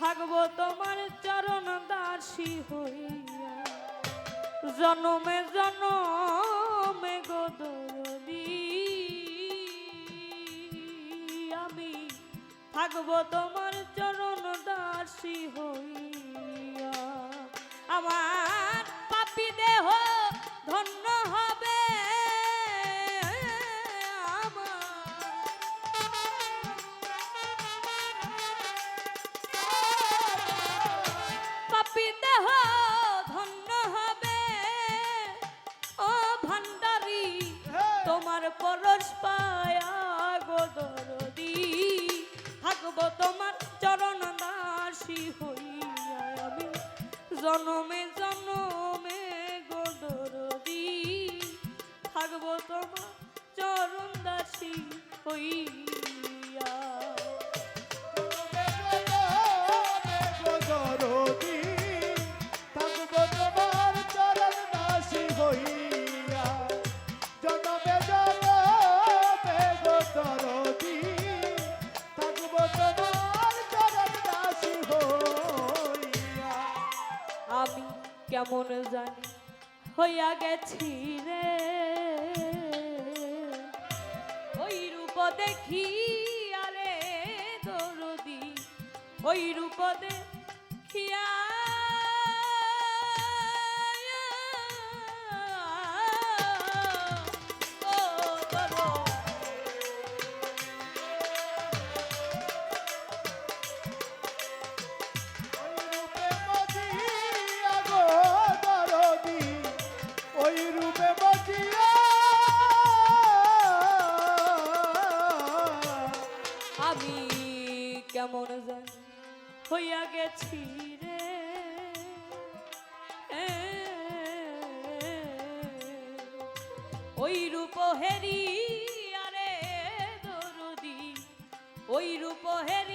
থাকব তোমার চরণ দাসী হইয়া। জনমে জনমে গোদরদি আমি থাকব তোমার চরণ দাসী হইয়া। আমার পরশ পায়া গোদরদি থাকব তোমার চরণ দাসী হইয়া আমি। জনমে কেমন জানি হইয়া গেছি রে। ওই রূপ দেখি আরে দরদি ওই রূপ দেখিয়া আমি কেমন জানি হইয়া গেছি রে। ওই রূপ হেরি আরে দরদি ওই রূপ হেরিয়া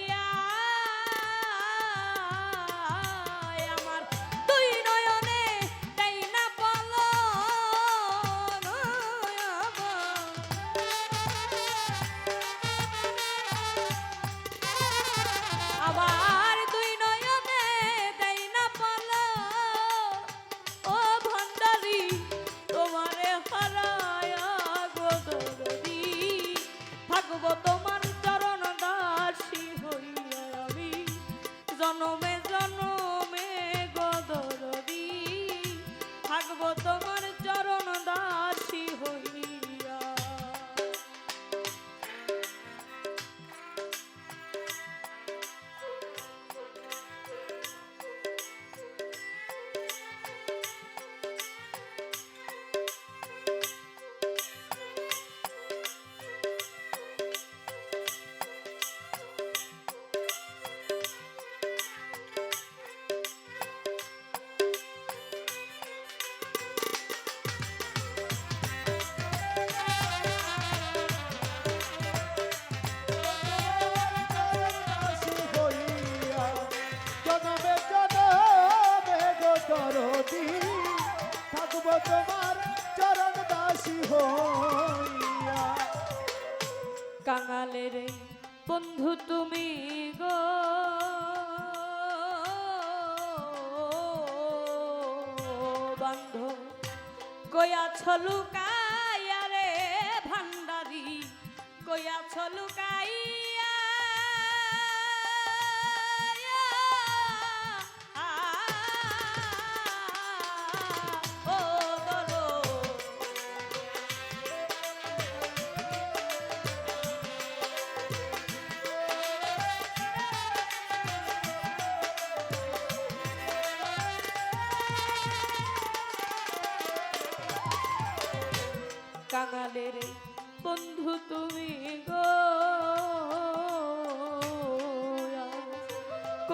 কাঙালের রে বন্ধু তুমি গো। বান্ধব কয়া ছলুকায় রে ভান্ডারি কয়া লুকাইয়া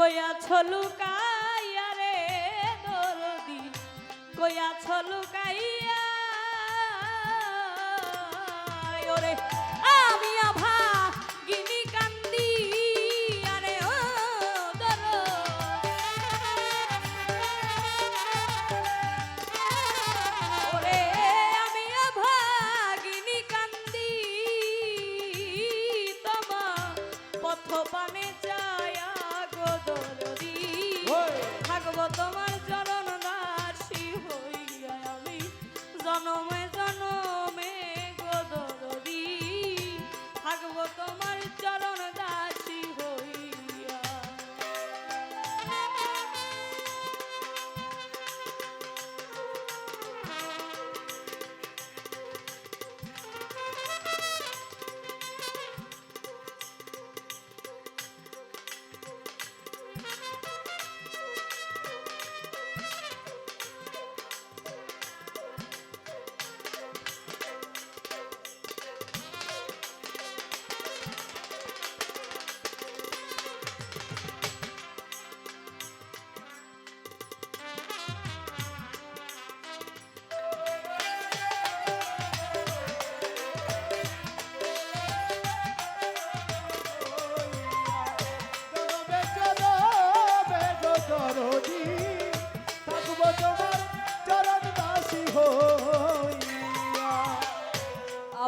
কয়া ছলুকাইয়া রে দরদি কয়া ছলুকাইয়া ওরে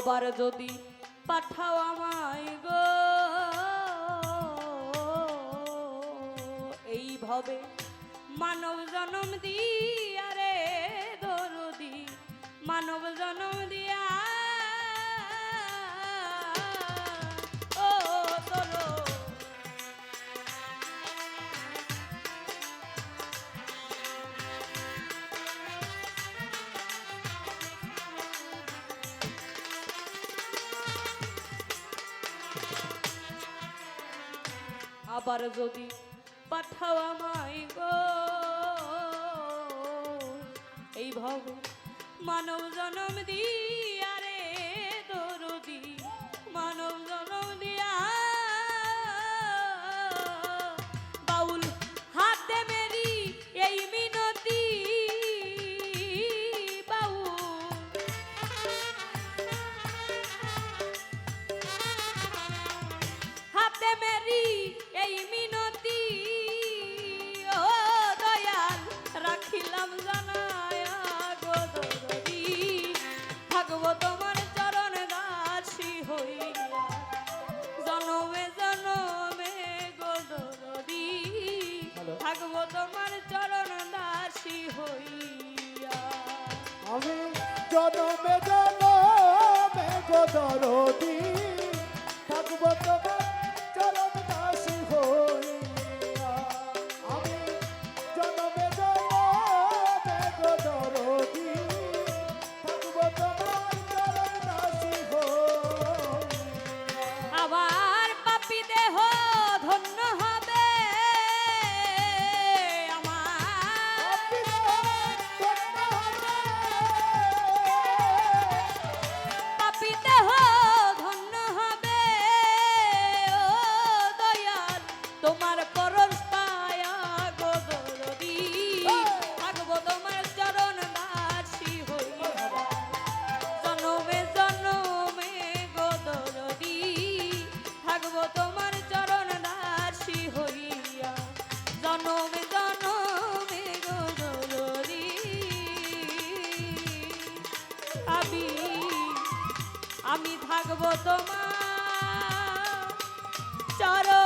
আবার যদি পাঠাও আমায় গো। এইভাবে মানব জনম দি আরে দরদি মানব জনম আবার যদি পাঠাও আমায় গো। এই ভব মানব জন্ম দিয়ে থাকব তোমার চরণ দাসী হইয়া। আমি জনমে জনমে গদরদি আমি থাকব তোমার চরণ